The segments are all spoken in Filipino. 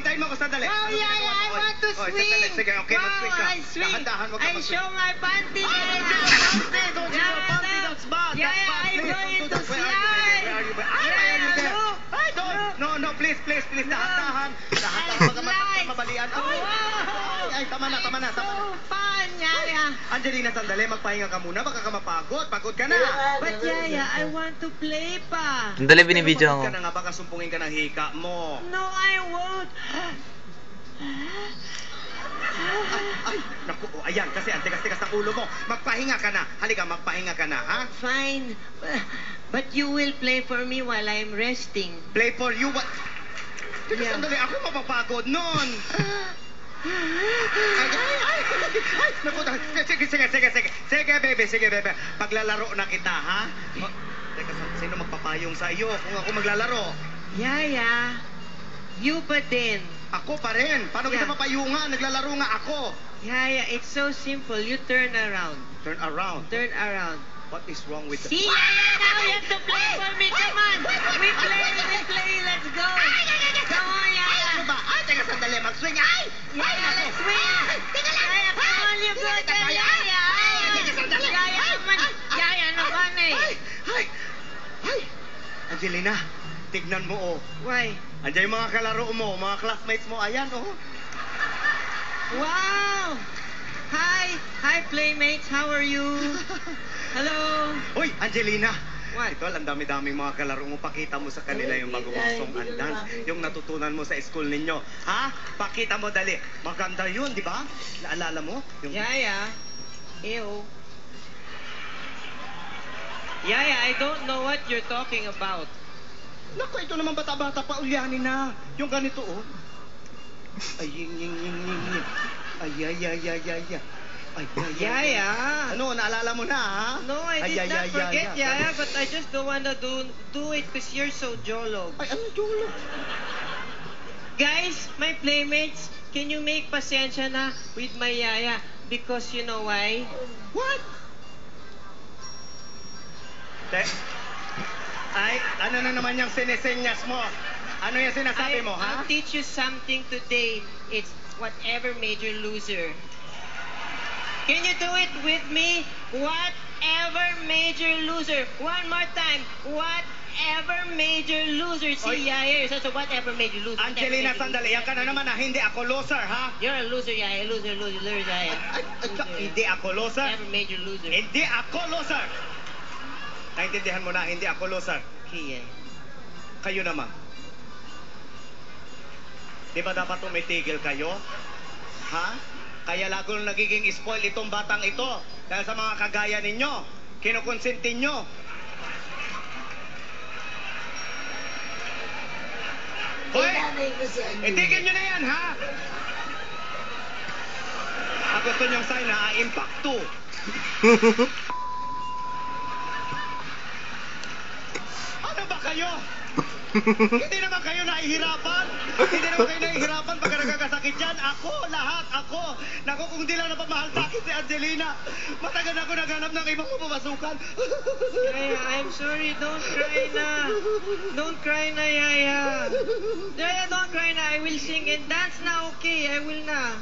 hintayin mo ako sandali. Wow, Ano yeah, ginagawa I want to swing. sandali. Sige, okay, wow, mag-swing ka. I swing. Dahan-dahan, wag ka I mag-swing. show my panty. Oh, yeah. don't show your panty. Don't show your Yeah, panty. yeah. That's bad. Yeah, That's bad. I'm going to that. Where are you? Where are you? Ay, Yeah, don't. No, no, please, please, please. Dahan-dahan. Dahan-dahan. I Baka mabalian. Ay, tama na, tama na, tama na. So fun, Yaya. Angelina, sandali. Magpahinga ka muna. Baka ka mapagod. Pagod ka na. But Yaya, I want to play pa. Sandali, binibidyo Pagod ako. ka na nga. Baka sumpungin ka ng hika mo. No, I won't. Ay, naku, oh, ayan, kasi ang tigas-tigas ng ulo mo. Magpahinga ka na. Halika, magpahinga ka na, ha? Fine. But you will play for me while I'm resting. Play for you, what? Teka, Yeah. sandali, ako mapapagod nun. Ay, ay, naku, sige, sige, sige, sige, sige, bebe, sige, bebe. Paglalaro na kita, ha? Oh, teka, sino magpapayong sa iyo kung ako maglalaro? Yaya, you pa din. Ako pa rin. Paano kita mapayungan? Naglalaro nga ako. Yaya, it's so simple. You turn around. Turn around. Turn around. What is wrong with See, Yaya, now you have to play for me. Come on. We play, we play. Let's go. Come on, Ay, Yaya. ano ba? Ay, teka, sandali, mag-swing. Ay! Ay, Yaya, let's swing. Teka lang. Yaya, come there, kaya. Ay, naman. ay, ay, Yaya naman eh. Ay, ay, ay. Angelina, tignan mo, oh. Why? Andiyan yung mga kalaro mo, mga classmates mo. Ayan, oh. Wow! Hi! Hi, playmates. How are you? Hello? Uy, Angelina. What? Ito, ang dami-daming mga kalaro mo. Pakita mo sa kanila yung bago mong song and dance. Yung natutunan mo sa school ninyo. Ha? Pakita mo dali. Maganda yun, di ba? Naalala mo? Yung... Yaya. Ew. Yaya, I don't know what you're talking about. Naku, ito naman bata-bata pa ulyanin na. Yung ganito, oh. Ay, ying, ying, ying, ying, ying. Ay, ay, ay, ay, ay, ay. Ay, ay, ay, ay. Yaya. Ano, naalala mo na, ha? No, I did ay, not ay, ay, forget, ay. Yaya, but I just don't wanna do do it because you're so jolo. Ay, ano, Jolo? Guys, my playmates, can you make pasensya na with my Yaya? Because you know why? What? Te, ay, ano na naman yung sinesenyas mo? Ano yung sinasabi I, mo, ha? I'll teach you something today. It's whatever made you loser. Can you do it with me? Whatever you loser. One more time. Whatever you loser. Oy. See, Yaya, you're such a whatever you loser. Whatever Angelina, you sandali. Yan ka na naman na hindi ako loser, ha? You're a loser, Yaya. Loser, loser, loser, Yaya. Ay, ay, Loser. hindi ako loser. Whatever you loser. Hindi ako loser. Naintindihan mo na, hindi ako loser. Okay. Kayo naman. Di ba dapat tumitigil kayo? Ha? Kaya lagong nagiging spoil itong batang ito. Dahil sa mga kagaya ninyo. Kinukonsinti nyo. Hoy! Itigil nyo na yan, ha? Ang gusto nyong sign, ha? Impact 2. kayo? Hindi naman kayo nahihirapan. Hindi naman kayo nahihirapan pagka nagkakasakit yan. Ako, lahat, ako. Naku, kung di lang napamahal sa akin si Angelina, matagal ako naghanap ng ibang mapapasukan. Yaya, I'm sorry. Don't cry na. Don't cry na, Yaya. Yaya, don't cry na. I will sing and dance na, okay? I will na.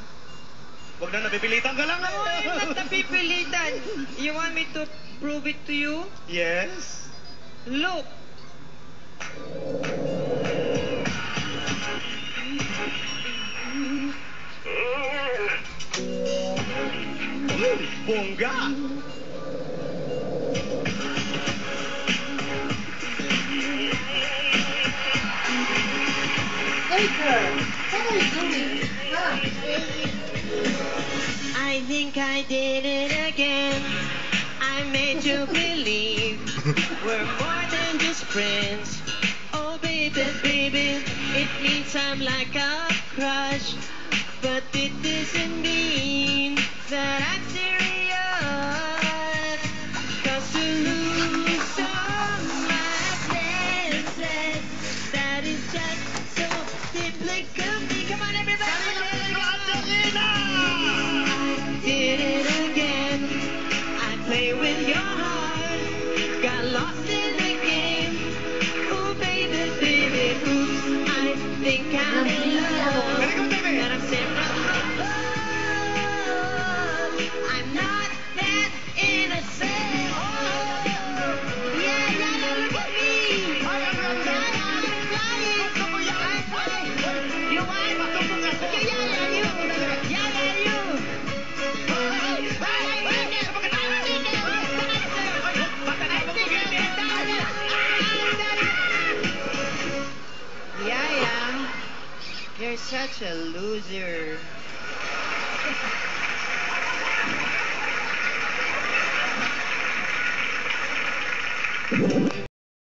Huwag na napipilitan ka lang. No, I'm not napipilitan. You want me to prove it to you? Yes. Look. I think I did it again. I made you believe we're more than just friends. Baby, baby, it means I'm like a crush. But it doesn't mean that I'm serious. Such a loser.